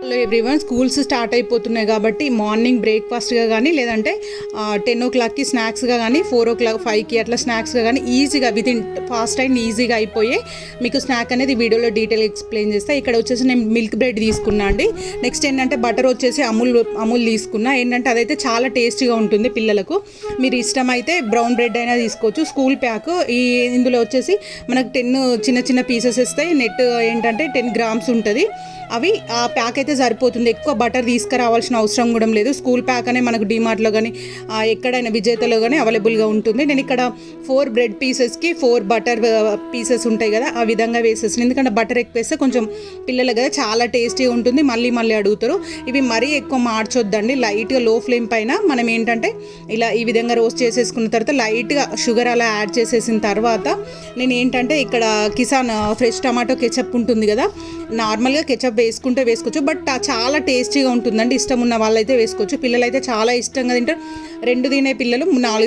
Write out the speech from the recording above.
Hello everyone schools start అయిపోతున్నాయి కాబట్టి morning బ్రేక్ఫాస్ట్గా కానీ లేదంటే టెన్ ఓ క్లాక్కి స్నాక్స్గా కానీ ఫోర్ ఓ క్లాక్ ఫైవ్కి అట్లా స్నాక్స్గా కానీ ఈజీగా విత్ ఇన్ ఫాస్ట్ అండ్ ఈజీగా అయిపోయే మీకు స్నాక్ అనేది వీడియోలో డీటెయిల్ ఎక్స్ప్లెయిన్ చేస్తా. ఇక్కడ వచ్చేసి నేను మిల్క్ బ్రెడ్ తీసుకున్నా అండి. నెక్స్ట్ ఏంటంటే బటర్ వచ్చేసి అమూల్ అమూల్ తీసుకున్నా. ఏంటంటే అదైతే చాలా టేస్టీగా ఉంటుంది పిల్లలకు. మీరు ఇష్టమైతే బ్రౌన్ బ్రెడ్ అయినా తీసుకోవచ్చు. స్కూల్ ప్యాక్ ఈ ఇందులో వచ్చేసి మనకు టెన్ చిన్న చిన్న పీసెస్ ఇస్తాయి నెట్ ఏంటంటే టెన్ గ్రామ్స్ ఉంటుంది. అవి ఆ ప్యాక్ అయితే సరిపోతుంది. ఎక్కువ బటర్ తీసుకురావాల్సిన అవసరం కూడా లేదు. స్కూల్ ప్యాక్ అనే మనకు డిమార్ట్లో కానీ ఎక్కడైనా విజేతలో కానీ అవైలబుల్గా ఉంటుంది. నేను ఇక్కడ ఫోర్ బ్రెడ్ పీసెస్కి ఫోర్ బటర్ పీసెస్ ఉంటాయి కదా ఆ విధంగా వేసేసాను. ఎందుకంటే బటర్ ఎక్కువ వేస్తే కొంచెం పిల్లలు కదా చాలా టేస్టీగా ఉంటుంది. మళ్ళీ మళ్ళీ అడుగుతారు. ఇవి మరీ ఎక్కువ మార్చొద్దండి. లైట్గా లో ఫ్లేమ్ పైన మనం ఏంటంటే ఇలా ఈ విధంగా రోస్ట్ చేసేసుకున్న తర్వాత లైట్గా షుగర్ అలా యాడ్ చేసేసిన తర్వాత నేను ఏంటంటే ఇక్కడ కిసాన్ ఫ్రెష్ టమాటో కెచప్ ఉంటుంది కదా నార్మల్గా కెచప్ వేసుకుంటే వేసుకోవచ్చు బట్ చాలా టేస్టీగా ఉంటుందండి. ఇష్టం ఉన్న వాళ్ళైతే వేసుకోవచ్చు. పిల్లలైతే చాలా ఇష్టంగా తింటారు. రెండు తినే పిల్లలు నాలుగు